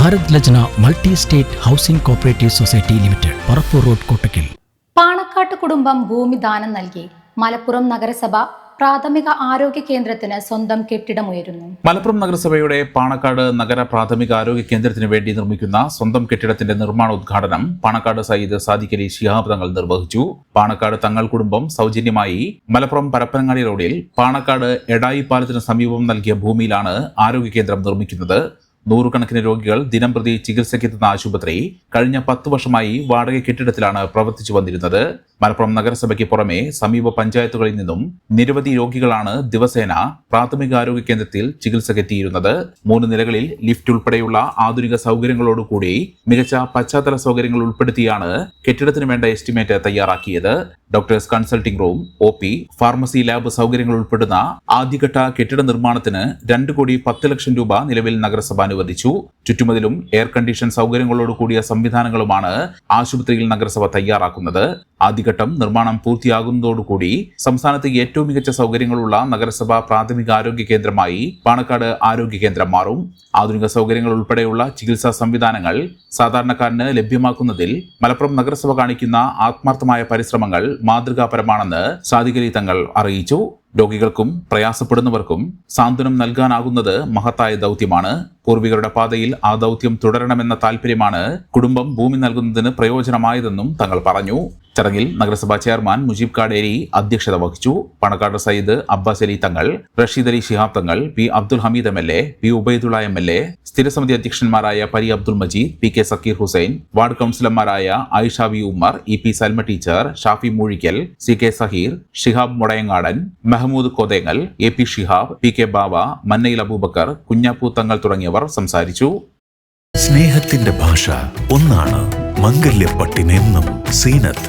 Bharat Lajna multi state housing cooperative society limited Parappur road Kottakkal. പാണക്കാട്ട് കുടുംബം ഭൂമി ദാനം നൽകി. മലപ്പുറം നഗരസഭ പ്രാഥമിക ആരോഗ്യ കേന്ദ്രത്തിന് സ്വന്തം കെട്ടിടം കെട്ടിടമുയരുന്നു മലപ്പുറം നഗരസഭയുടെ പാണക്കാട് നഗര പ്രാഥമിക ആരോഗ്യ കേന്ദ്രത്തിന് വേണ്ടി നിർമ്മിക്കുന്ന സ്വന്തം കെട്ടിടത്തിന്റെ നിർമ്മാണ ഉദ്ഘാടനം പാണക്കാട് സയ്യിദ് സാദിഖലി അലി ശിഹാബ് തങ്ങൾ നിർവഹിച്ചു. പാണക്കാട് തങ്ങൾ കുടുംബം സൗജന്യമായി മലപ്പുറം പരപ്പനങ്ങാടി റോഡിൽ പാണക്കാട് എടായി പാലത്തിന് സമീപം നൽകിയ ഭൂമിയിലാണ് ആരോഗ്യ കേന്ദ്രം നിർമ്മിക്കുന്നത്. നൂറുകണക്കിന് രോഗികൾ ദിനംപ്രതി ചികിത്സയ്ക്കെത്തുന്ന ആശുപത്രി കഴിഞ്ഞ പത്ത് വർഷമായി വാടക കെട്ടിടത്തിലാണ് പ്രവർത്തിച്ചു വന്നിരുന്നത്. മലപ്പുറം നഗരസഭയ്ക്ക് പുറമെ സമീപ പഞ്ചായത്തുകളിൽ നിന്നും നിരവധി രോഗികളാണ് ദിവസേന പ്രാഥമികാരോഗ്യ കേന്ദ്രത്തിൽ ചികിത്സക്കെത്തിയിരുന്നത് മൂന്ന് നിലകളിൽ ലിഫ്റ്റ് ഉൾപ്പെടെയുള്ള ആധുനിക സൗകര്യങ്ങളോടുകൂടി മികച്ച പശ്ചാത്തല സൗകര്യങ്ങൾ ഉൾപ്പെടുത്തിയാണ് കെട്ടിടത്തിന് വേണ്ട എസ്റ്റിമേറ്റ് തയ്യാറാക്കിയത്. Doctors consulting room O P pharmacy lab സൗകര്യങ്ങൾ ഉൾപ്പെടുന്ന ആദ്യഘട്ട കെട്ടിട നിർമ്മാണത്തിന് രണ്ട് കോടി പത്ത് ലക്ഷം രൂപ നിലവിൽ നഗരസഭ അനുവദിച്ചു. ചുറ്റുമതിലും എയർ കണ്ടീഷൻ സൗകര്യങ്ങളോട് കൂടിയ സംവിധാനങ്ങളുമാണ് ആശുപത്രിയിൽ നഗരസഭ തയ്യാറാക്കുന്നത്. ആദ്യഘട്ടം നിർമ്മാണം പൂർത്തിയാകുന്നതോടുകൂടി സംസ്ഥാനത്ത് ഏറ്റവും മികച്ച സൗകര്യങ്ങളുള്ള നഗരസഭ പ്രാഥമിക ആരോഗ്യ കേന്ദ്രമായി പാണക്കാട് ആരോഗ്യ കേന്ദ്രം മാറും. ആധുനിക സൗകര്യങ്ങൾ ഉൾപ്പെടെയുള്ള ചികിത്സാ സംവിധാനങ്ങൾ സാധാരണക്കാരന് ലഭ്യമാക്കുന്നതിൽ മലപ്പുറം നഗരസഭ കാണിക്കുന്ന ആത്മാർത്ഥമായ പരിശ്രമങ്ങൾ മാതൃകാപരമാണെന്ന് സാധികരി തങ്ങൾ അറിയിച്ചു. രോഗികൾക്കും പ്രയാസപ്പെടുന്നവർക്കും സാന്ത്വനം നൽകാനാകുന്നത് മഹത്തായ ദൗത്യമാണ്. പൂർവികരുടെ പാതയിൽ ആ ദൗത്യം തുടരണമെന്ന താല്പര്യമാണ് കുടുംബം ഭൂമി നൽകുന്നതിന് പ്രയോജനമായതെന്നും തങ്ങൾ പറഞ്ഞു. ചടങ്ങിൽ നഗരസഭാ ചെയർമാൻ മുജീബ് കാടേരി അധ്യക്ഷത വഹിച്ചു. Panakkad Sayyid Abbas Ali Thangal Rasheed Ali Shihab Thangal P Abdul Hameed M L A P Ubaidullah M L A സ്ഥിരസമിതി അധ്യക്ഷന്മാരായ Pari Abdul Majeed P K Sakkeer Hussain ward കൌൺസിലർമാരായ Ayisha V Ummer E P Salma teacher Shafi Moozhikkal C K Saheer Shihab Mudayangadan Mehmood Kothengal A P Shihab P K Bava Mannayil Aboobacker Kunhappu Thangal തുടങ്ങിയവർ സംസാരിച്ചു. സ്നേഹത്തിന്റെ ഭാഷ ഒന്നാണ് മംഗല്യപ്പട്ടിനെന്നും Zeenath.